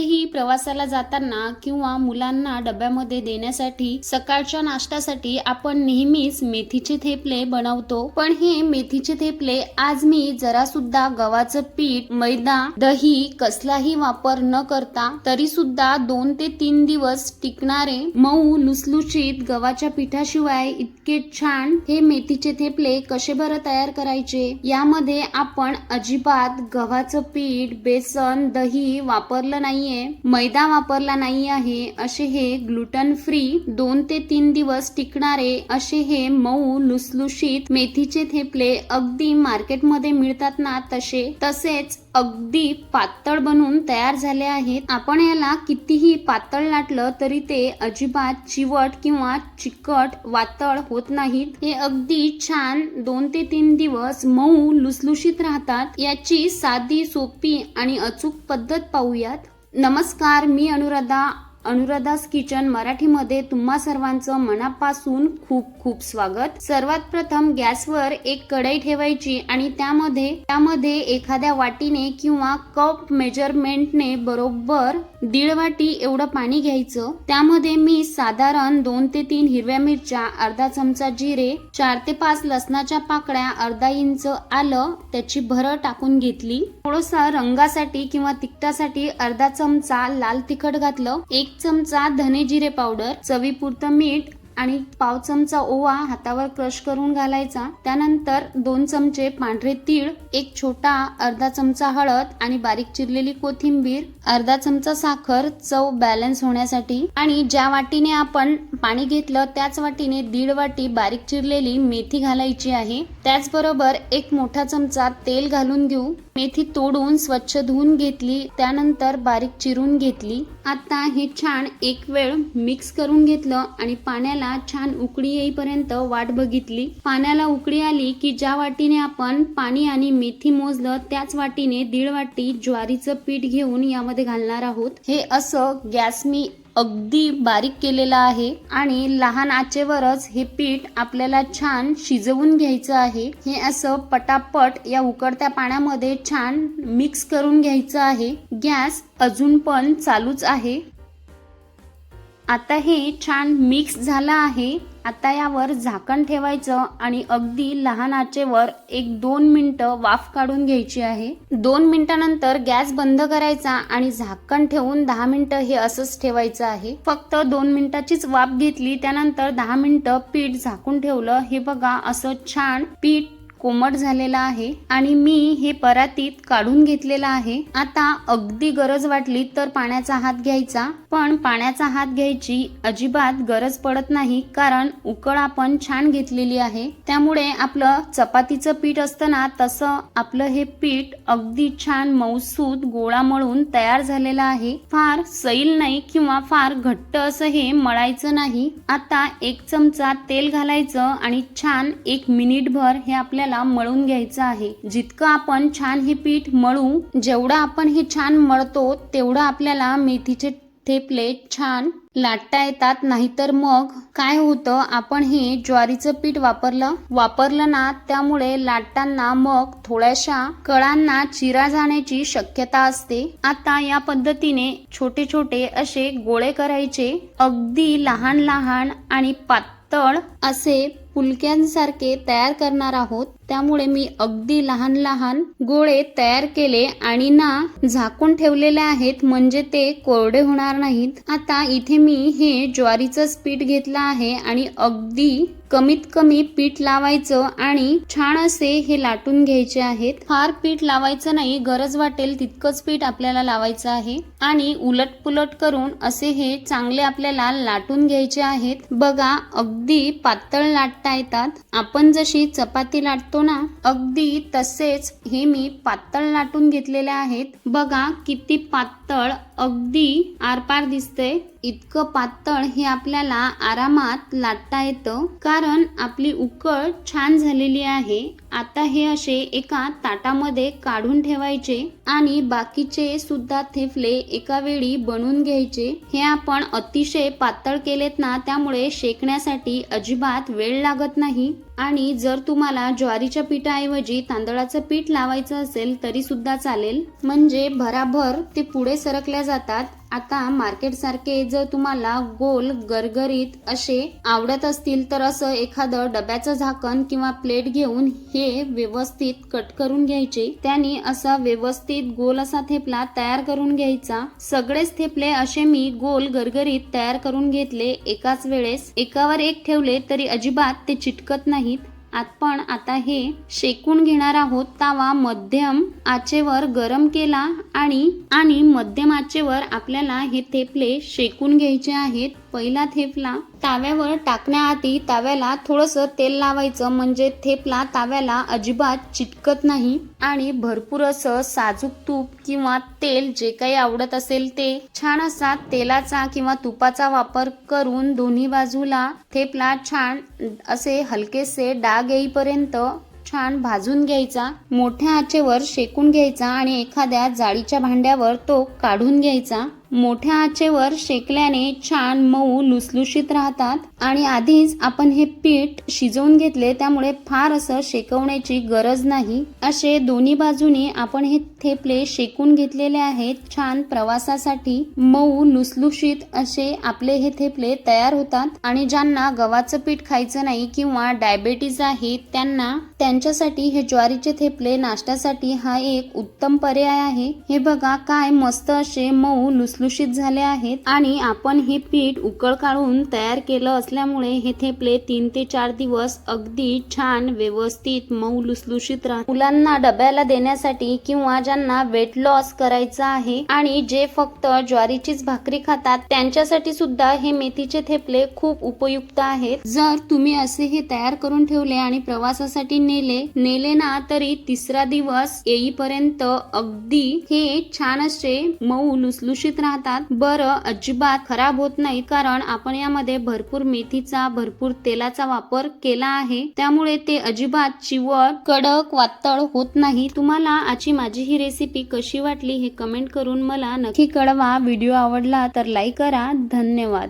he प्रवासाला जाताना किंवा मुलांना डब्यामध्ये देण्यासाठी सकाळच्या नाश्त्यासाठी आपण नेहमीच मेथीचे थेपले बनवतो. पण हे मेथीचे थेपले आज मी जरा सुद्धा गव्हाचं पीठ मैदा दही कसलाही वापर न करता तरी सुद्धा दोन ते तीन दिवस टिकणारे मऊ लुसलुशीत गव्हाच्या पिठाशिवाय इतके छान हे मेथीचे थेपले कसे बरं तयार करायचे? यामध्ये आपण अजिबात गव्हाचं पीठ बेसन दही वापरलं नाहीये. मैदा वापरला नाही आहे असे हे ग्लुटन फ्री दोन ते तीन दिवस टिकणारे असे हे मऊ लुसलुशीत मेथीचे थेपले अगदी मार्केटमध्ये मिळतात ना तसे तसेच अगदी पातळ बनून तयार झाले आहेत. आपण याला कितीही पातळ लाटलं तरी ते अजिबात चिवट किंवा चिकट वातळ होत नाहीत. हे अगदी छान दोन ते तीन दिवस मऊ लुसलुशीत राहतात. याची साधी सोपी आणि अचूक पद्धत पाहूयात. नमस्कार मी अनुराधा अनुराधास किचन मराठीमध्ये तुम्हा सर्वांचं मनापासून खूप खूप स्वागत. सर्वात प्रथम गॅसवर एक कढई ठेवायची आणि त्यामध्ये त्यामध्ये एखाद्या वाटीने किंवा कप मेजरमेंटने बरोबर दीड वाटी एवढं पाणी घ्यायचं. त्यामध्ये मी साधारण दोन ते तीन हिरव्या मिरच्या अर्धा चमचा जिरे चार ते पाच लसणाच्या पाकळ्या अर्धा इंच आलं त्याची भरं टाकून घेतली. थोडस रंगासाठी किंवा तिखटासाठी अर्धा चमचा लाल तिखट घातलं. एक एक चमचा धने जिरे पावडर चवीपुरतं मीठ आणि पाव चमचा ओवा हातावर क्रश करून घालायचा. त्यानंतर दोन चमचे पांढरे तीळ एक छोटा अर्धा चमचा हळद आणि बारीक चिरलेली कोथिंबीर अर्धा चमचा साखर चव बॅलन्स होण्यासाठी. आणि ज्या वाटीने आपण पाणी घेतलं त्याच वाटीने दीड वाटी बारीक चिरलेली मेथी घालायची आहे. त्याचबरोबर एक मोठा चमचा तेल घालून घेऊ. मेथी तोडून स्वच्छ धुवून घेतली त्यानंतर बारीक चिरून घेतली. आता हे छान एक वेळ मिक्स करून घेतलं आणि पाण्याला छान उकळी येईपर्यंत वाट बघितली. पाण्याला उकळी आली की ज्या वाटीने आपण पाणी आणि मेथी मोजलं त्याच वाटीने दीड वाटी ज्वारीचं पीठ घेऊन यामध्ये घालणार आहोत. हे असं गॅस मी अगदी बारीक केलेला आहे आणि लहान आचेवरच हे पीठ आपल्याला छान शिजवून घ्यायचं आहे. हे असं पटापट या उकडत्या पाण्यामध्ये छान मिक्स करून घ्यायचं आहे. गॅस अजून पण चालूच आहे. आता हे छान मिक्स झालं आहे. आता यावर झाकण ठेवायचं आणि अगदी लहान आचेवर एक दोन मिनटं वाफ काढून घ्यायची आहे. दोन मिनिटानंतर गॅस बंद करायचा आणि झाकण ठेवून दहा मिनिटं हे असंच ठेवायचं आहे. फक्त दोन मिनिटाचीच वाफ घेतली त्यानंतर दहा मिनिटं पीठ झाकून ठेवलं. हे बघा असं छान पीठ कोमट झालेला आहे आणि मी हे परातीत काढून घेतलेला आहे. आता अगदी गरज वाटली तर पाण्याचा हात घ्यायचा पण पाण्याचा हात घ्यायची अजिबात गरज पडत नाही कारण उकळ आपण छान घेतलेली आहे. त्यामुळे आपलं चपातीचं पीठ असतं ना तसं आपलं हे पीठ अगदी छान मऊसूद गोळा मळून तयार झालेलं आहे. फार सैल नाही किंवा फार घट्ट असं हे मळायचं नाही. आता एक चमचा तेल घालायचं आणि छान एक मिनिटभर हे आपल्याला आपल्याला मळून घ्यायचं आहे. जितकं आपण छान हे पीठ मळू जेवढं आपण हे छान मळतो तेवढं आपल्याला मेथीचे थेपले छान लाटता येतात. नाहीतर मग काय होतं? आपण हे ज्वारीचं पीठ वापरलं? वापरलं ना त्यामुळे लाटताना मग थोड्याशा कळांना चिरा जाण्याची शक्यता असते. आता या पद्धतीने छोटे छोटे असे गोळे करायचे. अगदी लहान लहान आणि पातळ असे फुलक्यांसारखे तयार करणार आहोत. त्यामुळे मी अगदी लहान लहान गोळे तयार केले आणि ना झाकून ठेवलेले आहेत. म्हणजे ते कोरडे होणार नाहीत. आता इथे मी हे ज्वारीचं पीठ घेतलं आहे आणि अगदी कमीत कमी पीठ लावायचं आणि छान असे हे लाटून घ्यायचे आहेत. फार पीठ लावायचं नाही गरज वाटेल तितकंच पीठ आपल्याला लावायचं आहे. आणि उलट पुलट करून असे हे चांगले आपल्याला लाटून घ्यायचे आहेत. बघा अगदी पातळ लाटता येतात. आपण जशी चपाती लाटतो ना अगदी तसेच हे मी पातळ लाटून घेतलेले आहेत. बघा किती पातळ अगदी आरपार दिसते. इतकं पातळ हे आपल्याला आरामात लाटता येतं. कारण आपली उकळ छान झालेली आहे. आता हे असे एका ताटामध्ये काढून ठेवायचे आणि बाकीचे सुद्धा थेफले एका वेळी बनवून घ्यायचे. हे आपण अतिशय पातळ केलेत ना त्यामुळे शेकण्यासाठी अजिबात वेळ लागत नाही. आणि जर तुम्हाला ज्वारीच्या पिठाऐवजी तांदळाचं पीठ लावायचं असेल तरी सुद्धा चालेल. म्हणजे भराभर ते पुढे सरकल्या जातात. आता मार्केटसारखे जर तुम्हाला गोल गरगरीत असे आवडत असतील तर असं एखादं डब्याचं झाकण किंवा प्लेट घेऊन हे व्यवस्थित कट करून घ्यायचे. त्याने असा व्यवस्थित गोल असा थेपला तयार करून घ्यायचा. सगळेच थेपले असे मी गोल गरगरीत तयार करून घेतले. एकाच वेळेस एकावर एक ठेवले तरी अजिबात ते चिटकत नाहीत. आपण आता हे शेकून घेणार आहोत तावा मध्यम आचेवर गरम केला आणि आणि मध्यम आचेवर आपल्याला हे थेपले शेकून घ्यायचे आहेत. पहिला थेपला ताव्यावर टाकण्याआधी ताव्याला थोडंसं तेल लावायचं म्हणजे थेपला ताव्याला अजिबात चिटकत नाही आणि भरपूर असं साजूक तूप किंवा तेल जे काही आवडत असेल ते छान असा तेलाचा किंवा तुपाचा वापर करून दोन्ही बाजूला थेपला छान असे हलकेसे डाग येईपर्यंत छान भाजून घ्यायचा मोठ्या आचेवर शेकून घ्यायचा आणि एखाद्या जाळीच्या भांड्यावर तो काढून घ्यायचा. मोठ्या आचेवर शेकल्याने छान मऊ लुसलुशीत राहतात. आणि आधीच आपण हे पीठ शिजवून घेतले त्यामुळे फार असं शेकवण्याची गरज नाही. असे दोन्ही बाजूनी आपण हे थेपले शेकून घेतलेले आहेत. छान प्रवासासाठी मऊ लुसलुशीत असे आपले हे थेपले तयार होतात. आणि ज्यांना गव्हाचं पीठ खायचं नाही किंवा डायबेटीज आहे त्यांना त्यांच्यासाठी हे ज्वारीचे थेपले नाश्त्यासाठी हा एक उत्तम पर्याय आहे. हे बघा काय मस्त असे मऊ लुसलुशीत झाले आहेत. आणि आपण हे पीठ उकळ काढून तयार केलं असल्यामुळे हे थेपले तीन ते चार दिवस अगदी छान व्यवस्थित मऊ लुसलुशीत राहतात. मुलांना डब्याला देण्यासाठी किंवा ज्यांना वेट लॉस करायचा आहे आणि जे फक्त ज्वारीचीच भाकरी खातात त्यांच्यासाठी सुद्धा हे मेथीचे थेपले खूप उपयुक्त आहेत. जर तुम्ही असे हे तयार करून ठेवले आणि प्रवासासाठी नेले नेले ना तरी तिसरा दिवस येईपर्यंत अगदी हे छान असे मऊ लुसलुशीत राहतात. बरं अजिबात खराब होत नाही कारण आपण यामध्ये भरपूर मेथीचा भरपूर तेलाचा वापर केला आहे. त्यामुळे ते अजिबात चिवट कडक वातळ होत नाही. तुम्हाला आजची माझी ही रेसिपी कशी वाटली हे कमेंट करून मला नक्की कळवा. व्हिडिओ आवडला तर लाईक करा. धन्यवाद.